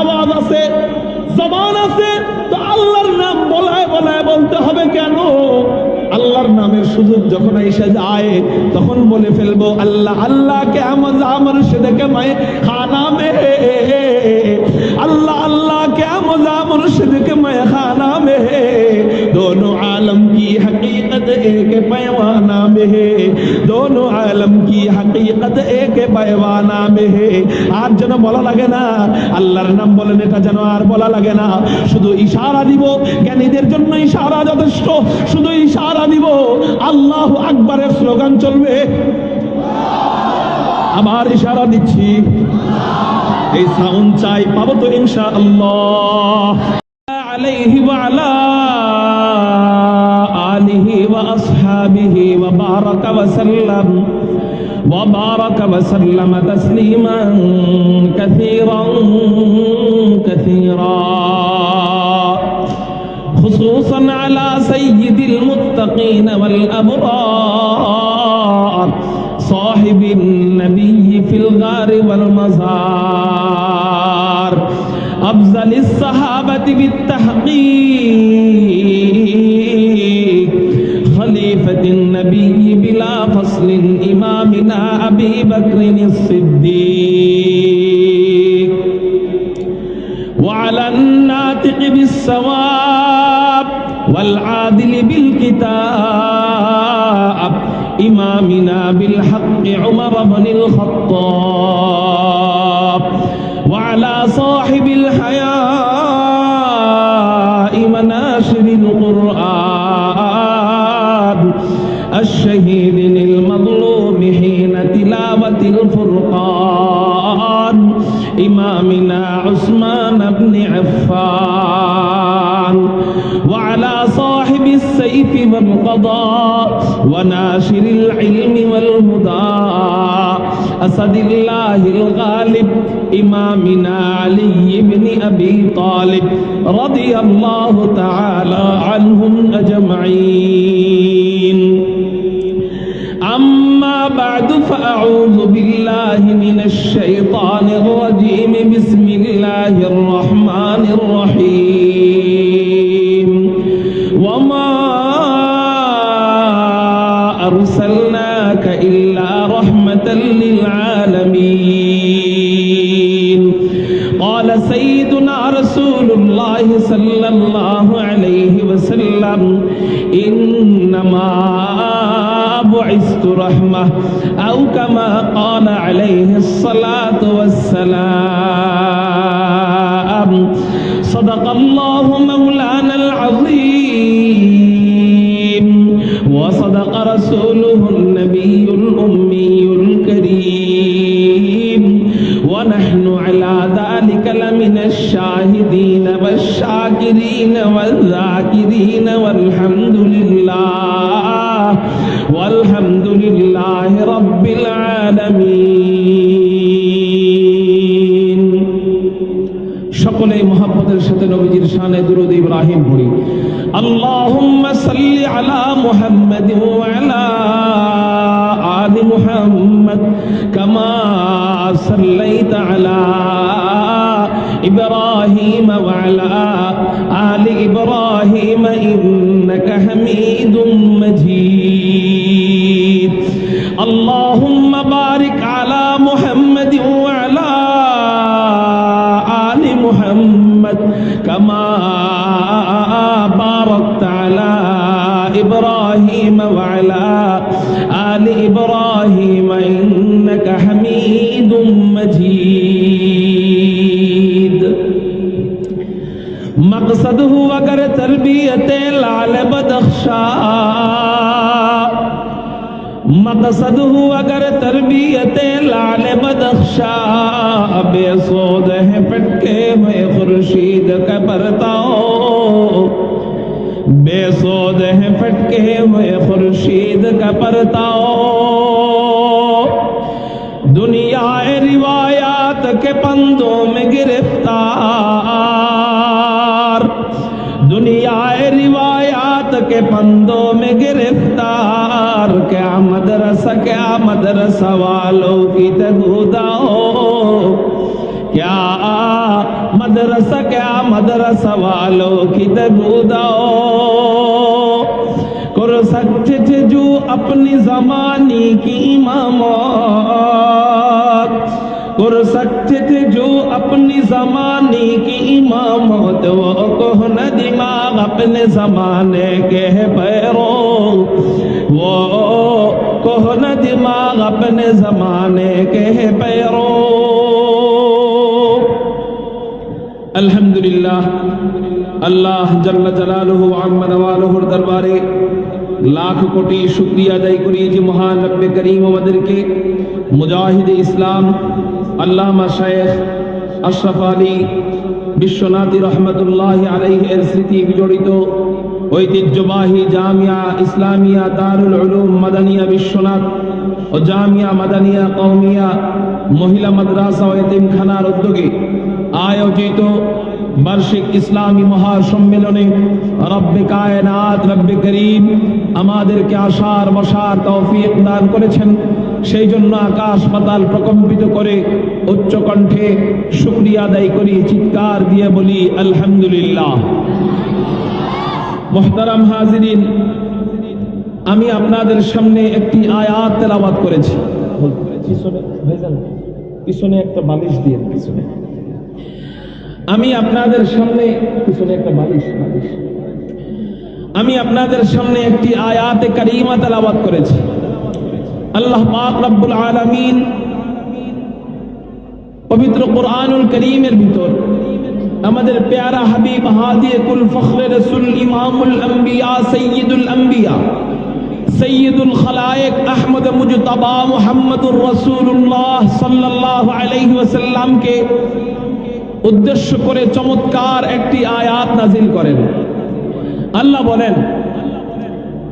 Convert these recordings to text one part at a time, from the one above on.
আওয়াজ আছে, জবান আছে, তো আল্লাহর নাম বলায় বলায় বলতে হবে কেন? আল্লাহর নামের সুযোগ যখন এসে যায়, তখন বলে ফেলব, আল্লাহ আল্লাহ কে আমার সে দেখে মায়ে খানা মে আল্লাহ আল্লাহ কে আমার সে দেখে মায়ে খানা মে দোনো আলম کی حقیقت ایک پیوانہ میں ہے دونوں عالم کی حقیقت ایک پیوانہ میں ہے আর যেন বলা লাগে না আল্লাহর নাম বলেন এটা যেন আর বলা লাগে না শুধু ইশারা দিব জ্ঞানীদের জন্য ইশারা যথেষ্ট। শুধু ইশারা দিব, আল্লাহ আকবারের স্লোগান চলবে। আবার ইশারা দিচ্ছি। এই সাউন্ড চাই, পাবো তো ইনশা আল্লাহ আলাইহি ওয়া আলা آله وأصحابه وبارك وسلم وبارك وسلم تسليما كثيرا كثيرا. خصوصا على سيد المتقين والأبرار صاحب النبي في الغار والمزار أفضل الصحابة بالتحقيق. خليفة النبي بلا فصل إمامنا أبي بكر الصديق. وعلى الناطق بالصواب والعادل بالكتاب إمامنا بالحق عمر بن الخطاب. وعلى صاحب الحياء الشهيد المظلوم حين تلاوة الفرقان. إمامنا عثمان بن عفان. وعلى صاحب السيف والقضاء وناشر العلم والهدى. أسد الله الغالب إمامنا علي بن أبي طالب رضي الله تعالى عنهم أجمعين. أما بعد فأعوذ بالله من الشيطان الرجيم. بسم الله الرحمن الرحيم. وما أرسلناك إلا رحمة للعالمين. قال سيدنا رسول الله صلى الله عليه وسلم إنما رحمة أو كما قال عليه الصلاة والسلام. صدق الله مولانا العظيم. وصدق رسوله النبي الأمي الكريم. ونحن على ذلك لمن الشاهدين والشاكرين والذاكرين والحمد لله. والحمد لله رب العالمين সকলেই মহাব্বতের সাথে নবীজির শানে দুরুদ ইব্রাহিম পড়ি আল্লাহুম্মা সাল্লি আলা মুহাম্মাদ ওয়া আলা আলি মুহাম্মাদ কামা সাল্লাইতা আলা ইব্রাহিম ওয়া আলা আলি ইব্রাহিম إبراهيم إنك حميد مجيد. اللهم مقصد ہوا کر تربیت لال بدخشا مقصد ہوا اگر تربیت لال بدخشا بے سود ہے پٹکے میں خورشید کا پرتاؤ بے سود ہے پٹکے میں خورشید کا پرتاؤ دنیا روایات کے پندوں میں گرفتار۔ کے پندوں میں گرفتار کیا مدرسہ کیا مدرسہ والوں کی تگودا ہو کیا مدرسہ کیا مدرسہ والوں کی تگودا ہو کر سکتے جو اپنی زمانے کی اماموں کر سکتے تھے جو اپنی زمانی کی امام ہو تو وہ نہ دماغ اپنے زمانے کے پیروں۔ وہ نہ دماغ اپنے زمانے کے پیروں۔ الحمدللہ، اللہ جل جلالہ عم نوالہ دربارے لاکھ کوٹی شکریہ دائی کریجی مہان رب کریم مدر کے مجاہد اسلام۔ আল্লামা শায়েখ আশরাফ আলী বিশ্বনাথী রহমতুল্লাহ আলাইহি এর স্মৃতি বিজড়িত ঐতিহ্যবাহী জামিয়া ইসলামিয়া দারুল উলুম মাদানিয়া বিশ্বনাথ ও জামিয়া মাদানিয়া কওমিয়া মহিলা মাদ্রাসা ও এতিমখানার উদ্যোগে আয়োজিত বার্ষিক ইসলামী মহাসম্মেলনে রব্বে কায়নাত, রব্বে করিম আমাদেরকে আসার বসার তৌফিক দান করেছেন। সেই জন্য আকাশ পাতাল প্রকম্পিত করে উচ্চ কণ্ঠে শুক্রিয়া আদায় করি, চিৎকার দিয়ে বলি, আলহামদুলিল্লাহ। মোহতারাম হাজিরিন, আমি আপনাদের সামনে একটি আয়াত তেলাওয়াত করেছি। পিছনে একটা বালিশ দিয়ে পিছনে। আমি আপনাদের সামনে পিছনে একটা বালিশ বালিশ। আমি আপনাদের সামনে একটি আয়াতে কারিমা তেলাওয়াত করেছি। আল্লাহ পাক রব্বুল আলামিন পবিত্র কোরআনুল করিমের ভিতর আমাদের প্যারা হাবিব হাদিয়ে কুল ফখরে রসুল ইমামুল আম্বিয়া সৈয়দুল আম্বিয়া সৈয়দুল খালায়েক আহমদ মুজতবা মুহাম্মদুর রাসূলুল্লাহ সাল্লাল্লাহু আলাইহি ওয়াসাল্লামকে উদ্দেশ্য করে চমৎকার একটি আয়াত নাজিল করেন আল্লাহ বলেন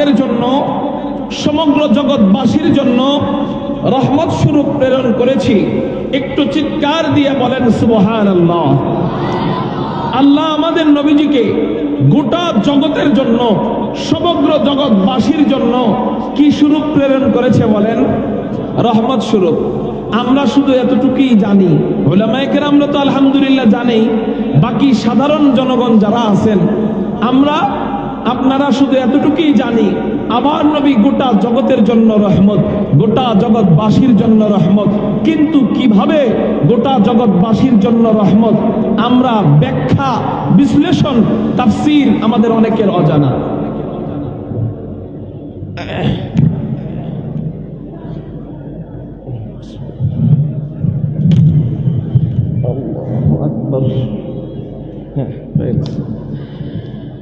জগতের জন্য, সমগ্র জগৎবাসীর জন্য রহমত স্বরূপ প্রেরণ করেছি। একটু চিৎকার দিয়ে বলেন সুবহান আল্লাহ আল্লাহ আমাদের নবীজিকে গোটা জগতের জন্য, সমগ্র জগৎবাসীর জন্য কি স্বরূপ প্রেরণ করেছে বলেন? রহমত স্বরূপ। আমরা শুধু এতটুকুই জানি। ওলামাইকের আমরা তো আলহামদুলিল্লাহ জানি বাকি সাধারণ জনগণ যারা আছেন, আমরা আপনারা শুধু এতটুকুই জানি, আমার নবী গোটা জগতের জন্য রহমত, গোটা জগৎবাসীর জন্য রহমত। কিন্তু কীভাবে গোটা জগৎবাসীর জন্য রহমত? আমরা ব্যাখ্যা, বিশ্লেষণ, তাফসীর আমাদের অনেকের অজানা।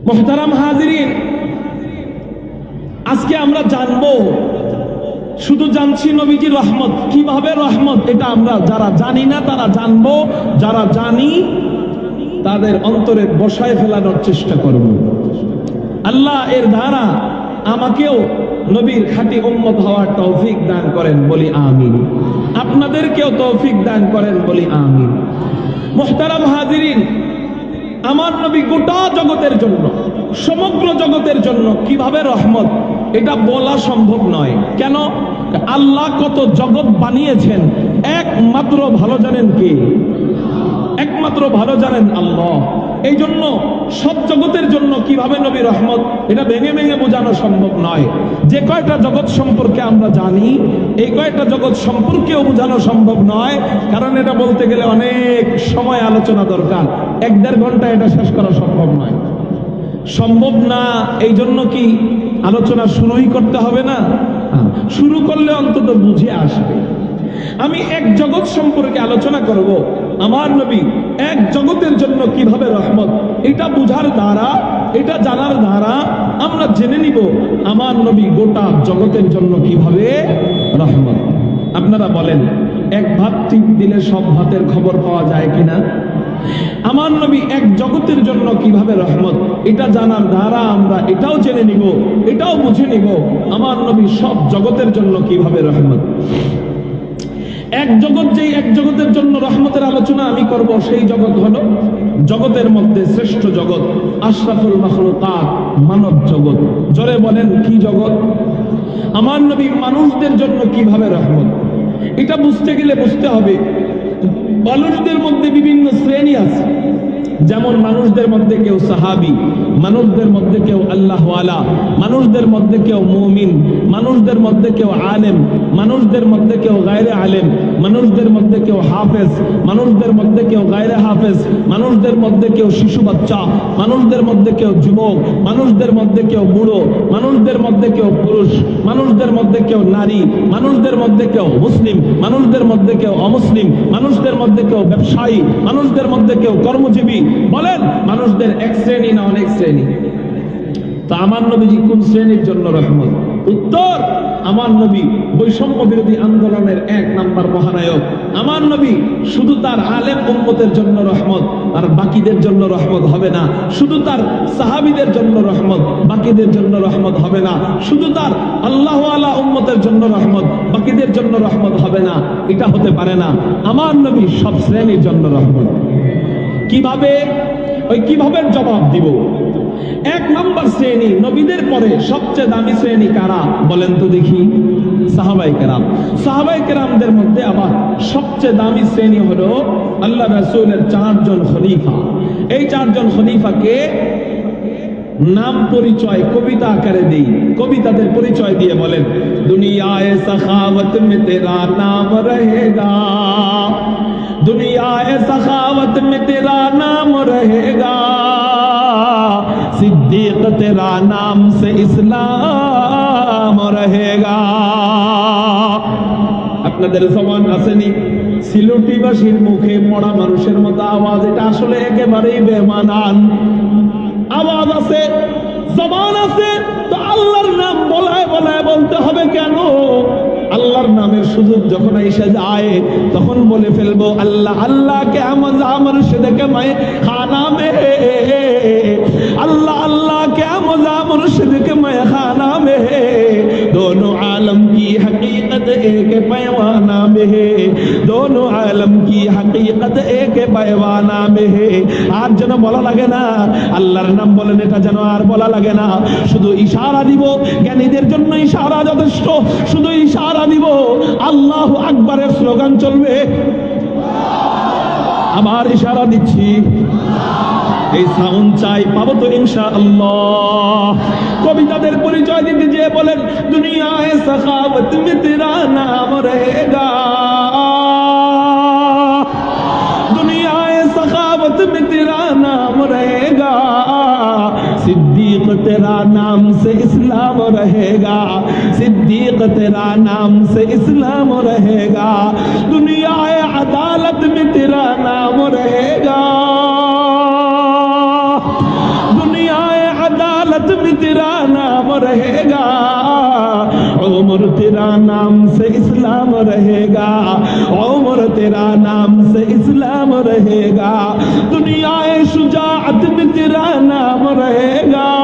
মোহতারাম হাজিরিন, আজকে আমরা জানব, শুধু জানছি নবীজির রহমত, কীভাবে রহমত, এটা আমরা যারা জানি না তারা জানব, যারা জানি, তাদের অন্তরে বসায় ফেলানোর চেষ্টা করব। আল্লাহ এর দ্বারা আমাকেও নবীর খাঁটি উম্মত হওয়ার তৌফিক দান করেন বলি আমিন। আপনাদেরকেও তৌফিক দান করেন বলি আমিন। মোহতারাম হাজিরিন আমার নবী গোটা জগতের জন্য, সমগ্র জগতের জন্য কীভাবে রহমত, এটা বলা সম্ভব নয়। কেন? আল্লাহ কত জগৎ বানিয়েছেন, একমাত্র ভালো জানেন কে? একমাত্র ভালো জানেন আল্লাহ। এই জন্য সব জগতের জন্য কীভাবে নবী রহমত, এটা ভেঙে ভেঙে বোঝানো সম্ভব নয়। যে কয়টা জগৎ সম্পর্কে আমরা জানি, এই কয়টা জগৎ সম্পর্কেও বোঝানো সম্ভব নয়, কারণ এটা বলতে গেলে অনেক সময় আলোচনা দরকার। এক দেড় ঘণ্টা এটা শেষ করা সম্ভব নয়। সম্ভব না এই জন্য কি আলোচনা শুরুই করতে হবে না? শুরু করলে অন্তত বুঝে আসবে। আমি এক জগৎ সম্পর্কে আলোচনা করব। আমার নবী এক জগতের জন্য কীভাবে রহমত? এটা বুঝার দ্বারা, এটা জানার দ্বারা আমরা জেনে নিব আমার নবী গোটা জগতের জন্য কীভাবে রহমত। আপনারা বলেন, এক ভাত টিপ দিলে সব ভাতের খবর পাওয়া যায় কিনা? আমার নবী এক জগতের জন্য কীভাবে রহমত? এটা জানার দ্বারা আমরা এটাও জেনে নিব, এটাও বুঝে নিব আমার নবী সব জগতের জন্য কীভাবে রহমত। এক জগৎ যেই এক জগতের জন্য রহমতের আলোচনা আমি করব, সেই জগৎ হলো জগতের মধ্যে শ্রেষ্ঠ জগৎ, আশরাফুল মাখলুকাত, মানব জগৎ। জোরে বলেন, কি জগৎ? আমার নবী মানুষদের জন্য কীভাবে রহমত? এটা বুঝতে গেলে বুঝতে হবে। মানুষদের মধ্যে বিভিন্ন শ্রেণি আছে যেমন মানুষদের মধ্যে কেউ সাহাবি মানুষদের মধ্যে কেউ আল্লাহওয়ালা মানুষদের মধ্যে কেউ মুমিন মানুষদের মধ্যে কেউ আলেম মানুষদের মধ্যে কেউ গায়রে আলেম মানুষদের মধ্যে কেউ হাফেজ মানুষদের মধ্যে কেউ গায়রে হাফেজ মানুষদের মধ্যে কেউ শিশু বাচ্চা মানুষদের মধ্যে কেউ যুবক মানুষদের মধ্যে কেউ বুড়ো মানুষদের মধ্যে কেউ পুরুষ মানুষদের মধ্যে কেউ নারী মানুষদের মধ্যে কেউ মুসলিম মানুষদের মধ্যে কেউ অমুসলিম মানুষদের মধ্যে কেউ ব্যবসায়ী, মানুষদের মধ্যে কেউ কর্মজীবী, বলেন মানুষদের এক শ্রেণি না অনেক শ্রেণি? তা আমার নবীজি কোন শ্রেণির জন্য রহমত? উত্তর, আমার নবী বৈষম্য বিরোধী আন্দোলনের এক নাম্বার মহানায়ক। আমার নবী শুধু তার আলেম উম্মতের জন্য রহমত, আর বাকিদের জন্য রহমত হবে না। শুধু তার সাহাবিদের জন্য রহমত, বাকিদের জন্য রহমত হবে না। শুধু তার আল্লাহ আলা উম্মতের জন্য রহমত, বাকিদের জন্য রহমত হবে না। এটা হতে পারে না। আমার নবী সব শ্রেণির জন্য রহমত। কীভাবে? ওই কীভাবে জবাব দিব? এক নম্বর শ্রেণি, নবীদের পরে সবচেয়ে দামি শ্রেণি কারা? বলেন তো দেখি। সাহাবাই কেরাম। সাহাবাই কেরামদের মধ্যে আবার সবচেয়ে দামি শ্রেণি হল আল্লাহ রসুলের চারজন খলিফা। এই চারজন খলিফাকে নাম পরিচয় কবিতা আকারে দিই। কবিতাদের পরিচয় দিয়ে বলেন, দুনিয়ায় সখাওয়ত মে তেরা নাম রহেগা। দুনিয়ায় সখাওয়ত মে তেরা নাম রহেগা। सिद्दीक तेरा नाम से इस्लाम रहेगा আপনাদের সমান আসেনি সিলুটিবাসীর মুখে মরা মানুষের মতো আওয়াজ এটা আসলে একেবারেই বেমানান আওয়াজ আছে জবান আছে তো আল্লাহর নাম বলায় বলায় বলতে হবে কেন আল্লাহর নামের সুযোগ যখন এসে যায়, তখন বলে ফেলব, আল্লাহ, আল্লাহকে আমার আমার সে দেখে মায়ে খানা মে। আল্লাহ কে मजा मुर्शिद के मैं खाना में है दोनों आलम की हकीकत एक पैवाना में है दोनों आलम की हकीकत एक पैवाना में है আর যেন বলা লাগে না আল্লাহর নাম বলেন এটা যেন আর বলা লাগে না শুধু ইশারা দিব জ্ঞানীদের জন্য ইশারা যথেষ্ট শুধু ইশারা দিব আল্লাহ আকবরের স্লোগান চলবে আবার ইশারা দিচ্ছি। এই সাউন্ড চাই, পাবো তো ইনশা আল্লাহ কবিতাদের পরিচয় দিতে যে বলেন, দুনিয়ায় সখাবত মে তেরা নাম রহেগা। تیرا نام سے اسلام رہے گا، صدیق تیرا نام سے اسلام رہے گا، دنیا عدالت میں تیرا نام رہے گا۔ دنیا عدالت میں تیرا نام رہے گا، عمر تیرا نام سے اسلام رہے گا، عمر تیرا نام سے اسلام رہے گا۔ دنیا شجاعت میں تیرا نام رہے گا۔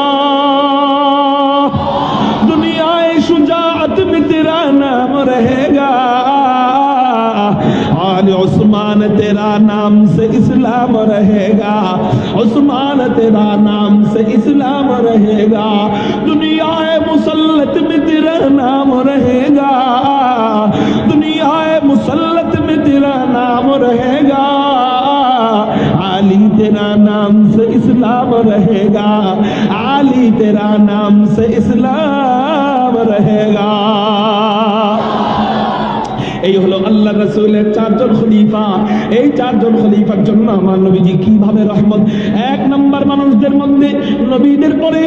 عثمان تیرا نام سے اسلام رہے گا۔ عثمان تیرا نام سے اسلام رہے گا۔ دنیا مسلط میں تیرا نام رہے گا۔ دنیا مسلط میں تیرا نام رہے گا۔ علی تیرا نام سے اسلام رہے گا۔ علی تیرا نام سے اسلام رہے گا۔ এই হলো আল্লাহ রসুলের চারজন খলিফা এই চারজন খলিফার জন্য আমার নবীজি কিভাবে রহমত এক নম্বর মানুষদের মধ্যে নবীদের পরে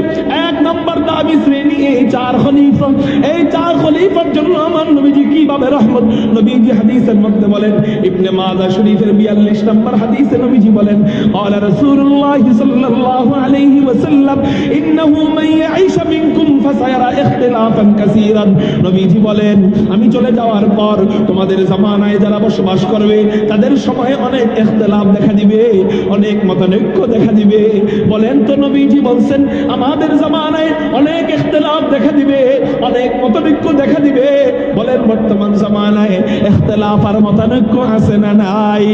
এক নম্বর দাবি শ্রেণী এই চার খলিফা এই চার খলিফার জন্য আমার নবীজি কিভাবে রহমত নবীজি হাদিসের মধ্যে বলেন ইবনে মাজা শরীফের 42 নম্বর হাদিসে নবীজি বলেন قال رسول الله صلى الله عليه وسلم انه من يعيش منكم فسيرى اختلافا كثيرا নবীজি বলেন আমি চলে যাওয়ার পর তোমাদের জামানায় যারা বসবাস করবে, তাদের সময় অনেক ইখতলাফ দেখা দিবে, অনেক মতানৈক্য দেখা দিবে। বলেন তো নবীজি বলছেন, আমাদের জামানায় অনেক ইখতলাফ দেখা দিবে, অনেক মতানৈক্য দেখা দিবে। বলেন, বর্তমান জামানায় ইখতলাফ আর মতানৈক্য আছে না নাই?